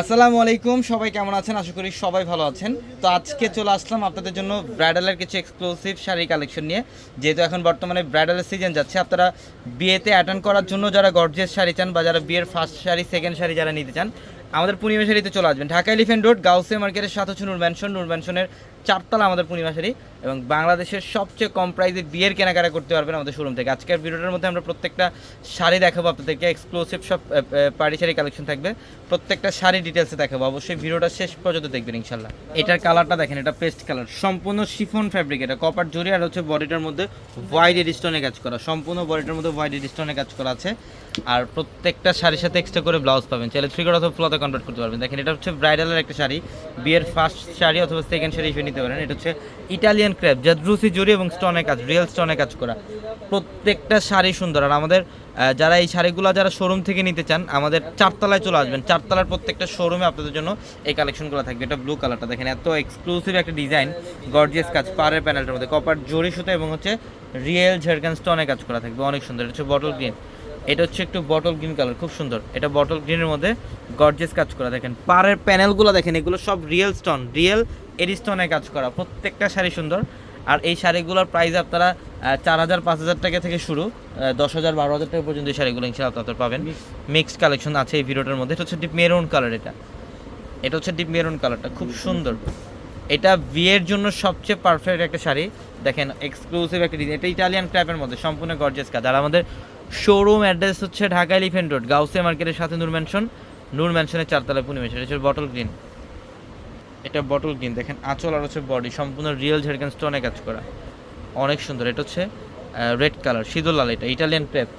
আসসালামু আলাইকুম, সবাই কেমন আছেন? আশা করি সবাই ভালো আছেন। তো আজকে চলে আসলাম আপনাদের জন্য ব্রাইডালের কিছু এক্সক্লুসিভ শাড়ি কালেকশন নিয়ে। যেহেতু এখন বর্তমানে ব্রাইডালের সিজন যাচ্ছে, আপনারা বিয়েতে অ্যাটেন্ড করার জন্য যারা গর্জিয়াস শাড়ি চান বা যারা বিয়ের ফার্স্ট শাড়ি সেকেন্ড শাড়ি যারা নিতে চান, আমাদের পূর্ণিমা শাড়িতে চলে আসবেন। ঢাকা এলিফেন্ট রোড গাউসে মার্কেটের সাথে হচ্ছে নূর ম্যানশন নূর ম্যানশনের চারতলা আমাদের পূর্ণিমা শাড়ি এবং বাংলাদেশের সবচেয়ে কম প্রাইসে বিয়ের কেনাকাটা করতে পারবেন আমাদের শোরুম থেকে। আজকের ভিডিওটার মধ্যে আমরা প্রত্যেকটা শাড়ি দেখাবো, আপনাদেরকে এক্সক্লুসিভ সব পার্টি শাড়ি কালেকশন থাকবে। প্রত্যেকটা শাড়ি ডিটেলসে দেখাবো। অবশ্যই ভিডিওটা শেষ পর্যন্ত দেখবেন ইনশাল্লাহ এটার কালারটা দেখেন, এটা পেস্ট কালার সম্পূর্ণ শিফন ফ্যাব্রিক এটা। কপার জরি আর হচ্ছে বডিটার মধ্যে হোয়াইট এডিস্টোনে কাজ করা। সম্পূর্ণ বডিটার মধ্যে হোয়াইট এডিস্টোনে কাজ করা আছে। আর প্রত্যেকটা শাড়ির সাথে এক্সট্রা করে ব্লাউজ পাবেন। চাইলে থ্রি অথবা ফ্লোতে কনভার্ট করতে পারবেন। দেখেন, এটা হচ্ছে ব্রাইডালের একটা শাড়ি। বিয়ের ফার্স্ট শাড়ি অথবা সেকেন্ড শাড়ি নিতে পারেন। এটা হচ্ছে ইটালিয়ান ক্র্যাপ জাদ্রুসি জরি এবং স্টোনে কাজ, রিয়েল স্টোনে কাজ করা। প্রত্যেকটা শাড়ি সুন্দর। আর আমাদের যারা এই শাড়িগুলো যারা শোরুম থেকে নিতে চান, আমাদের চারতলায় চলে আসবেন। চারতলার প্রত্যেকটা শোরুমে আপনাদের জন্য এই কালেকশনগুলো থাকবে। এটা ব্লু কালারটা দেখেন, এত এক্সক্লুসিভ একটা ডিজাইন গর্জিয়াস কাজ, পাড়ের প্যানেলটার মধ্যে। কপার জরি সুতো এবং হচ্ছে রিয়েল ঝাড়খান স্টোনে কাজ করা থাকবে। অনেক সুন্দর। এটা হচ্ছে বটল গ্রিন এটা হচ্ছে একটু বটল গ্রিন কালার খুব সুন্দর। এটা বটল গ্রিনের মধ্যে গর্জিয়াস কাজ করা। দেখেন, পাড়ের প্যানেলগুলো দেখেন, এগুলো সব রিয়েল স্টোন রিয়েল এডি স্টোনে কাজ করা প্রত্যেকটা শাড়ি সুন্দর। আর এই শাড়িগুলোর প্রাইস আপনারা চার হাজার পাঁচ হাজার টাকা থেকে শুরু দশ হাজার বারো হাজার টাকা পর্যন্ত এই শাড়িগুলো ইনশাআল্লাহ আপনারা পাবেন। মিক্সড কালেকশন আছে এই ভিডিওটার মধ্যে। এটা হচ্ছে ডিপ মেরুন কালার এটা। এটা হচ্ছে ডিপ মেরুন কালারটা খুব সুন্দর। এটা বিয়ের জন্য সবচেয়ে পারফেক্ট একটা শাড়ি। দেখেন এক্সক্লুসিভ একটা ডিজাইন এটা ইটালিয়ান ক্র্যাপের মধ্যে সম্পূর্ণ গর্জিয়াস কাজ আর আমাদের শোরুম অ্যাড্রেস হচ্ছে ঢাকা এলিফেন্ট রোড গাউসে মার্কেটের সাথে নূর ম্যানশন। নূর ম্যানশনের চারতলায় পূর্ণিমা এটা হচ্ছে বটল গ্রিন এটা বটল গ্রিন দেখেন, আঁচল আর হচ্ছে বডি সম্পূর্ণ রিয়েল ঝেড়কেন স্টোনে কাজ করা। অনেক সুন্দর, এটা হচ্ছে রেড কালার সিঁদুর লাল, এটা ইটালিয়ান ক্রেপ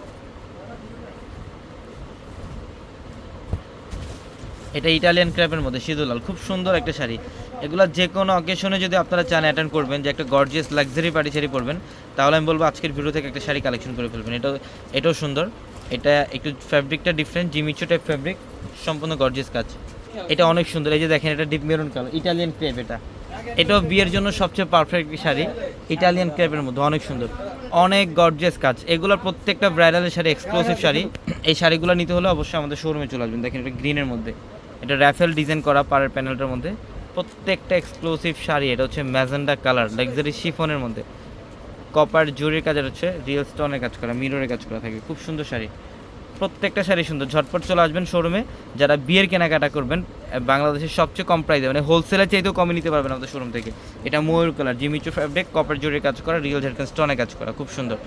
এটা ইটালিয়ান ক্র্যাপের মধ্যে, সিঁদুর লাল, খুব সুন্দর একটা শাড়ি। এগুলো যে কোনো অকেশনে যদি আপনারা চান অ্যাটেন্ড করবেন যে একটা গর্জিয়াস লাক্সারি পার্টি শাড়ি পরবেন, তাহলে আমি বলব আজকের ভিডিও থেকে একটা শাড়ি কালেকশন করে ফেলবেন। এটাও এটাও সুন্দর। এটা একটু ফ্যাব্রিকটা different Jimmy Choo type fabric সম্পূর্ণ গর্জিয়াস কাজ। এটা অনেক সুন্দর। এই যে দেখেন, এটা deep maroon colour Italian crepe এটা। এটাও বিয়ের জন্য সবচেয়ে পারফেক্ট শাড়ি ইটালিয়ান ক্রেপের মধ্যে, অনেক সুন্দর। অনেক গর্জিয়াস কাজ। এগুলোর প্রত্যেকটা ব্রাইডালের শাড়ি এক্সক্লুসিভ শাড়ি। এই শাড়িগুলো নিতে হলে অবশ্যই আমাদের শোরুমে চলে আসবেন। দেখেন, এটা গ্রিনের মধ্যে। এটা র্যাফেল ডিজাইন করা পাড়ের প্যানেলটার মধ্যে। প্রত্যেকটা এক্সক্লুসিভ শাড়ি, এটা হচ্ছে ম্যাজেন্ডা কালার লাক্সারি শিফনের মধ্যে। কপার জুরির কাজের হচ্ছে রিয়েল স্টোনের কাজ করা মিররের কাজ করা থাকে। খুব সুন্দর শাড়ি। প্রত্যেকটা শাড়ি সুন্দর। ঝটপট চলে আসবেন শোরুমে যারা বিয়ের কেনাকাটা করবেন বাংলাদেশের সবচেয়ে কম প্রাইসে মানে হোলসেলের চাইতেও কমে নিতে পারবেন আমাদের শোরুম থেকে। এটা ময়ূর colour Jimmy Choo fabric copper জুরির কাজ করা রিয়েল ঝাড়খান স্টোনে কাজ করা, খুব সুন্দর।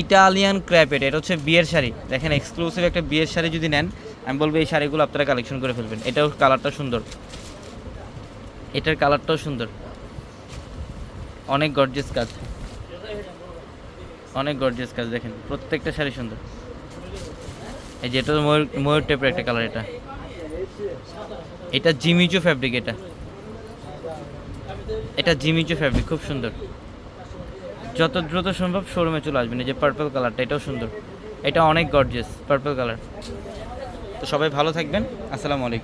ইটালিয়ান ক্র্যাপেট এটা হচ্ছে বিয়ের শাড়ি। দেখেন এক্সক্লুসিভ একটা বিয়ের শাড়ি যদি নেন, আমি বলব এই শাড়িগুলো আপনারা কালেকশন করে ফেলবেন। এটাও কালারটা সুন্দর। এটার কালারটাও সুন্দর। অনেক গর্জেস কাজ। অনেক গর্জেস কাজ, দেখেন, প্রত্যেকটা শাড়ি সুন্দর। এই যে এটা ময়ূর ময়ূর টাইপের একটা কালার এটা। এটা জিমিচো ফ্যাব্রিক এটা। এটা জিমিচো ফ্যাব্রিক খুব সুন্দর। যত দ্রুত সম্ভব শোরুমে চলে আসবেন। এই যে পার্পল কালারটা এটাও সুন্দর। এটা অনেক গর্জিয়াস পার্পল কালার তো সবাই ভালো থাকবেন। আসসালামু আলাইকুম।